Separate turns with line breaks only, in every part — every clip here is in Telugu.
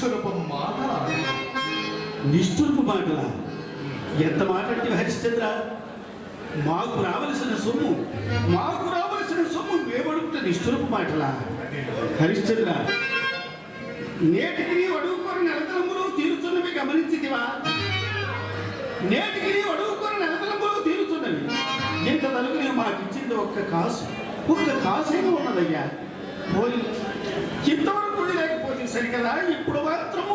నిష్ఠురపు మాట నిష్ఠురపు మాటల?
ఎంత మాట హరిశ్చంద్ర? మాకు రావలసిన సొమ్ము మాకు రావలసిన సొమ్ము మేమడుగుతా నిష్ఠురపు మాటల? హరిశ్చంద్ర నేటికి నీవు అడుగుకోరని తీరుతున్నవి తీరుచున్నవి గమనించితివా? నేటికి అడుగుకొని అడుగుకోరని అనంతరములు తీరుచున్నవి. ఇంత తలకు నేను మాకు ఇచ్చింది ఒక్క కాసు ఒక్క కాసేమో ఉన్నదయ్యా. పోయి ఇంతవరకు చూశారు కదా ఇప్పుడు మాత్రము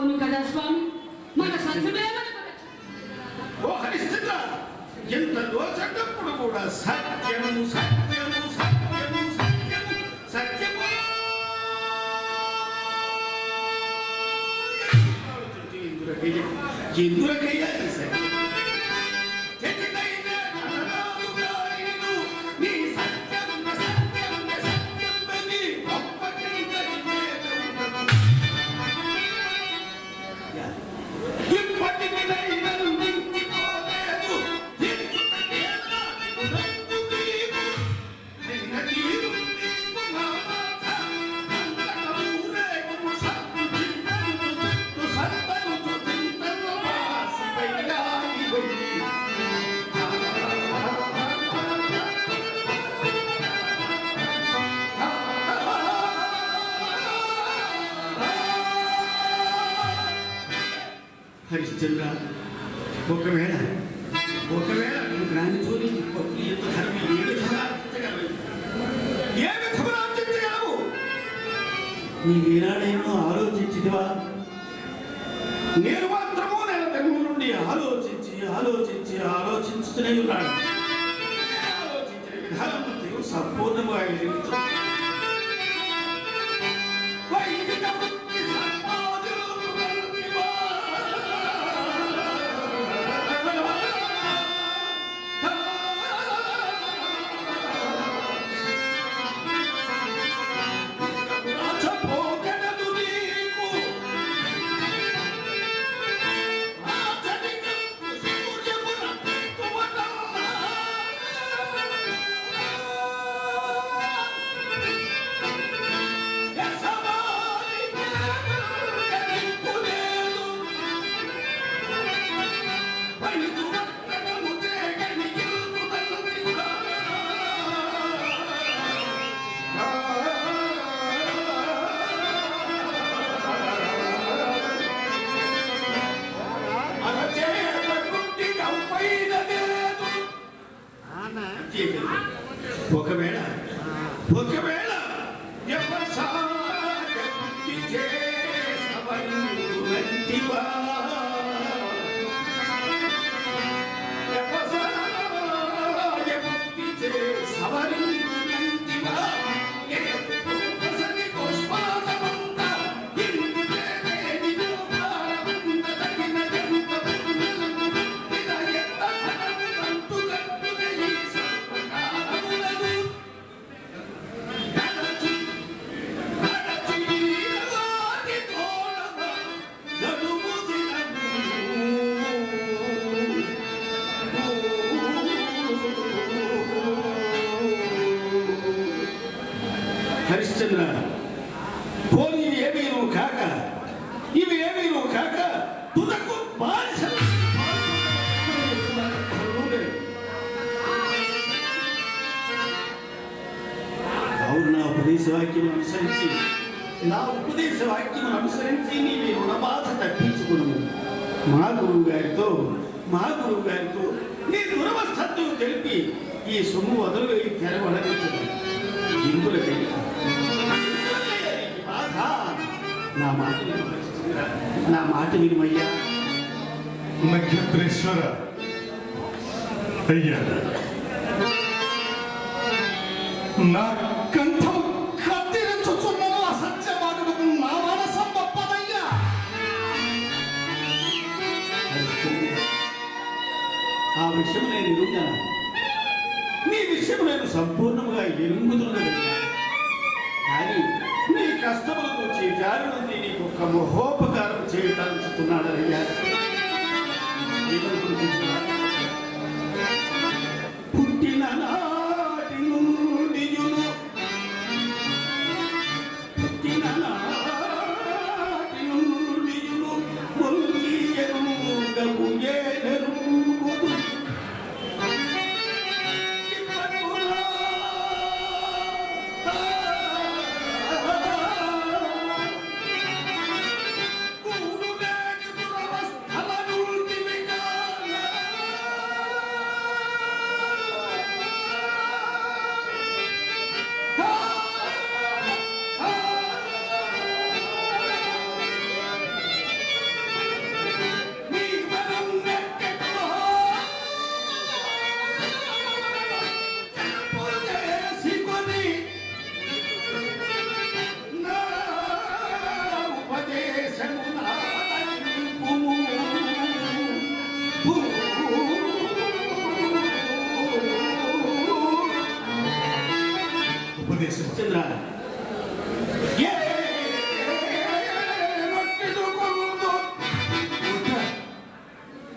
única da
sua హరిశ్చంద్ర ఒకవేళ ఒకవేళ నువ్వు చూడి ఎంత ధర్మం ఏ విధంగా ఏ ఆర్జించగలవు నీ ఆలోచించిదివా నేను మాత్రము నేను జన్మ నుండి ఆలోచించి ఆలోచించి ఆలోచించుతూనే ఉన్నాను. ఆలోచించిన విధానం సంపూర్ణంగా హరిశ్చంద్ర పోనీ ఇవి ఏమీ నువ్వు కాక? ఇవి ఏమీ నువ్వు కాక? తుదకు బానిసలు అవును నా ఉపదేశ వాక్యం అనుసరించి నా ఉపదేశ వాక్యం అనుసరించి నీ రుణబాధ తప్పించుకున్నాను మా గురువు గారితో మా గురువు గారితో నీ దురవస్థత్వం తెలిపి ఈ సొమ్ము వదలు వెళ్ళి తెరవడనించదు ఇందులకై. నా మాట. నా మాట వినుమయ్యా.
నక్షత్రేశ్వర అయ్యా. నా కంఠం కత్తిరించుచున్నను అసత్యమాటకు నా మనసం గొప్పదయ్యా
ఆ విషయం నేను ఎరుగుతాను నీ విషయం నేను సంపూర్ణంగా ఎరుగుతున్నది కానీ నీ కష్టములతో చేజారు నుండి నీకు ఒక మహోపకారం చేయటానుకున్నాడయ్యా
ఉపదేశం
చంద్ర ఏ నొట్టిదుకొందు,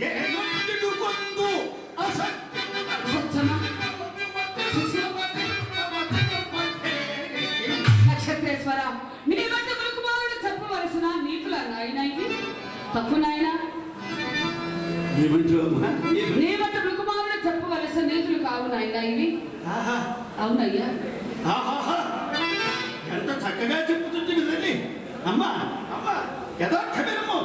ఏ నొట్టిదుకొందు అసత్యము
సత్యమా నక్షత్రేశ్వర నీ వంట కుమారుడు చెప్పవలసిన నీతుల నాయన ఇది తప్పు నాయన? నీ వంట కుమారుడు చెప్పవలసిన నీతులు కావు నాయన ఇవి అవునయ్యా.
ఎంత చక్కగా చెప్పుతుంది కదండి. అమ్మా అమ్మా యథార్థమేనమ్మో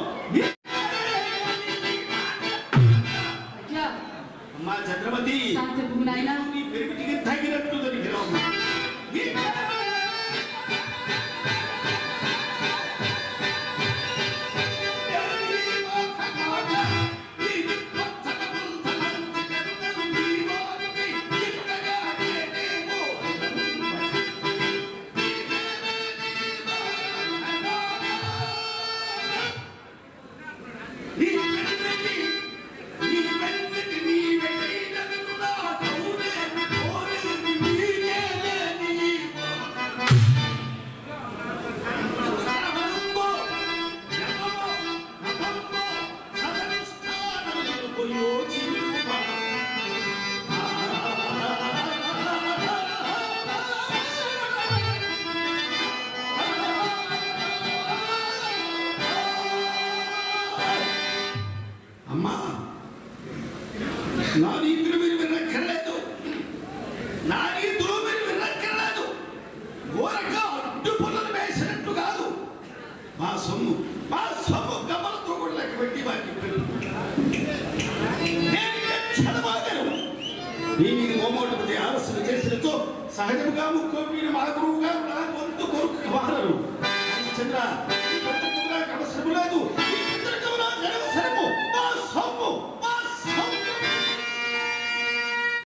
అడ్డు పుల్లలు వేసినట్టు కాదు. మా సొమ్ము మా సొమ్ము గమలతో కూడా లెక్క పెట్టి వారికి నీ మీద ఆలస్యం చేసినతో సహజముగా ముక్కోపీన మా గురువుగా నా వంతు కొరకు వారరు. చంద్ర